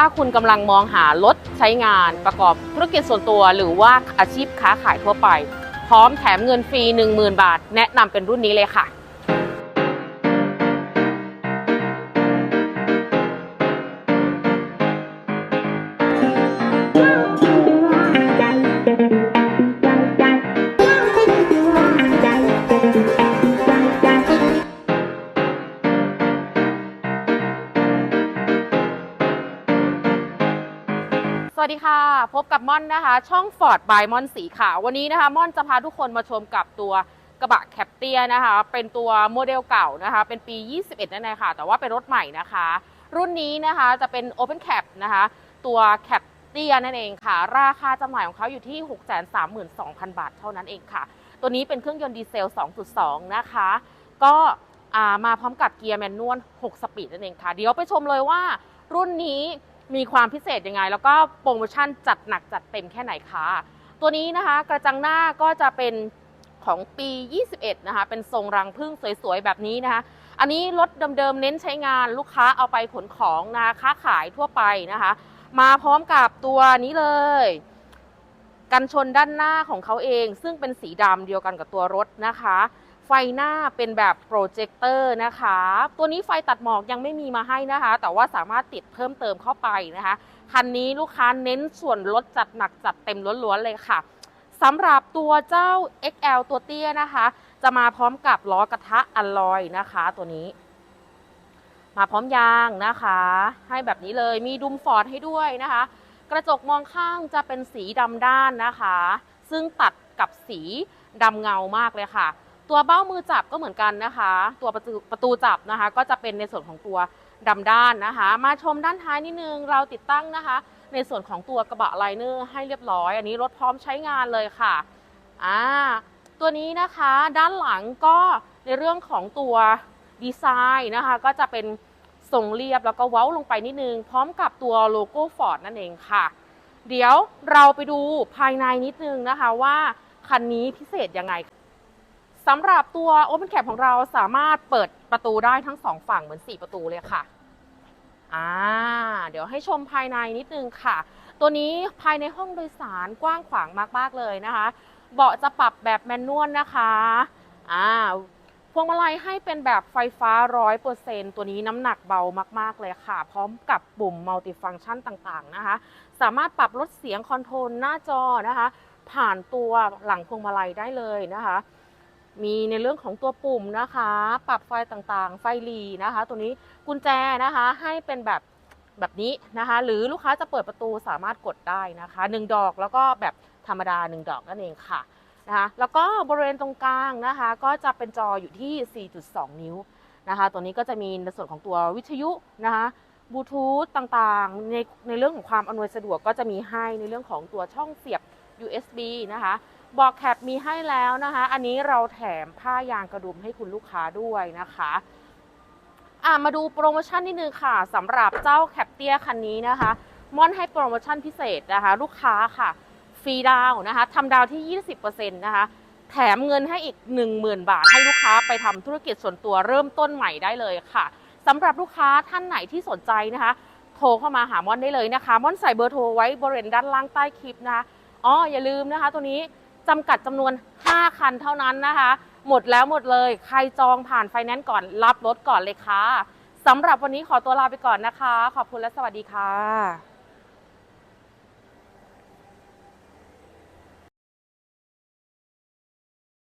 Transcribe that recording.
ถ้าคุณกำลังมองหารถใช้งานประกอบธุรกิจส่วนตัว หรือว่าอาชีพค้าขายทั่วไป พร้อมแถมเงินฟรี 10,000 บาท แนะนำเป็นรุ่นนี้เลยค่ะ สวัสดีค่ะ พบกับม่อนนะคะ ช่อง Ford by ม่อนสีค่ะวันนี้นะคะม่อนจะพาทุกคนมาชมกับตัวกระบะแคปเตียนะคะ เป็นตัวโมเดลเก่านะคะ เป็นปี 21 นั่นเองค่ะ แต่ว่าเป็นรถใหม่นะคะ รุ่นนี้นะคะจะเป็น Open Cap นะคะ ตัวแคปเตียนั่นเองค่ะ ราคาจำหน่ายของเขาอยู่ที่ 632,000 บาทเท่านั้นเองค่ะ ตัวนี้เป็นเครื่องยนต์ดีเซล 2.2 นะคะ ก็มาพร้อมกับเกียร์แมนนวล 6 สปีดนั่นเองค่ะ เดี๋ยวไปชมเลยว่ารุ่นนี้ มีความพิเศษยังไง แล้วก็โปรโมชั่นจัดหนักจัดเต็มแค่ไหนคะตัวนี้นะคะกระจังหน้าก็จะเป็นของปี 21 นะคะ เป็นทรงรังพึ่งสวยๆ แบบนี้นะคะ อันนี้รถเดิมๆ เน้นใช้งานลูกค้าเอาไปขนของนะคะค้าขายทั่วไปนะคะ มาพร้อมกับตัวนี้เลย กันชนด้านหน้าของเขาเอง ซึ่งเป็นสีดำเดียวกันกับตัวรถนะคะ ไฟหน้าเป็นแบบโปรเจคเตอร์นะคะ ตัวนี้ไฟตัดหมอกยังไม่มีมาให้นะคะ แต่ว่าสามารถติดเพิ่มเติมเข้าไปนะคะ คันนี้ลูกค้าเน้นส่วนลดจัดหนักจัดเต็มล้วนๆเลยค่ะสำหรับตัวเจ้า XL ตัวเตี้ยนะคะ จะมาพร้อมกับล้อกระทะอลลอยนะคะ ตัวนี้ มาพร้อมยางนะคะ ให้แบบนี้เลยมีดุมฟอร์ดให้ด้วยนะคะ กระจกมองข้างจะเป็นสีดำด้านนะคะ ซึ่งตัดกับสีดำเงามากเลยค่ะ ตัวเบ้ามือจับก็เหมือนกันนะคะ ตัวประตูประตูจับนะคะ ก็จะเป็นในส่วนของตัวดำด้านนะคะ มาชมด้านท้ายนิดนึงเราติดตั้งนะคะ ในส่วนของตัวกระบะไลเนอร์ให้เรียบร้อย อันนี้รถพร้อมใช้งานเลยค่ะอ่าตัวนี้นะคะด้านหลังก็ในเรื่องของตัวดีไซน์นะคะ ก็จะเป็นทรงเรียบแล้วก็เว้าลงไปนิดนึง พร้อมกับตัวโลโก้ฟอร์ดนั่นเองค่ะ เดี๋ยวเราไปดูภายในนิดนึงนะคะว่าคันนี้พิเศษยังไง สำหรับตัว Open Cap ของเราสามารถเปิดประตูได้ทั้งสองฝั่งเหมือน 4 ประตูเลยค่ะอ่าเดี๋ยวให้ชมภายในนิดนึงค่ะ ตัวนี้ภายในห้องโดยสารกว้างขวางมากๆเลยนะคะ เบาะจะปรับแบบแมนนวลนะคะอ่าพวงมาลัยให้เป็นแบบไฟฟ้า 100%ตัวนี้น้ำหนักเบามาก ๆ เลยค่ะ พร้อมกับปุ่มมัลติฟังชันต่าง ๆ นะคะ สามารถปรับลดเสียงคอนโทรลหน้าจอนะคะ ผ่านตัวหลังพวงมาลัยได้เลยนะคะ มีในเรื่องของตัวปุ่มนะคะ ปรับไฟต่างๆ ไฟหลีนะคะ ตัวนี้กุญแจนะคะให้เป็นแบบแบบนี้นะคะ หรือลูกค้าจะเปิดประตูสามารถกดได้นะคะหนึ่งดอกแล้วก็แบบธรรมดาหนึ่งดอกนั่นเองค่ะนะคะแล้วก็บริเวณตรงกลางนะคะ ก็จะเป็นจออยู่ที่ 4.2 นิ้วนะคะ ตัวนี้ก็จะมีในส่วนของตัววิทยุนะคะบลูทูธต่างๆ ในในเรื่องของความอำนวยสะดวกก็จะมีให้ในเรื่องของตัวช่องเสียบ USB นะคะ บอกแคปมีให้แล้วนะคะ อันนี้เราแถมผ้ายางกระดุมให้คุณลูกค้าด้วยนะคะอะมาดูโปรโมชั่นนิดนึงค่ะสำหรับเจ้าแคปเตียคันนี้นะคะม่อนให้โปรโมชั่นพิเศษนะคะ ลูกค้าค่ะฟรีดาวนะคะทำดาวที่ 20%นะคะแถมเงินให้อีก 10,000 บาท ให้ลูกค้าไปทำธุรกิจส่วนตัวเริ่มต้นใหม่ได้เลยค่ะสำหรับลูกค้าท่านไหนที่สนใจนะคะ โทรเข้ามาหาม่อนได้เลยนะคะ ม่อนใส่เบอร์โทรไว้บริเวณด้านล่างใต้คลิปนะคะอ๋ออย่าลืมนะคะ ตัวนี้ จำกัดจำนวน 5 คันเท่านั้นนะคะ หมดแล้วหมดเลย ใครจองผ่านไฟแนนซ์ก่อนรับรถก่อนเลยค่ะสำหรับวันนี้ขอตัวลาไปก่อนนะคะ ขอบคุณและสวัสดีค่ะ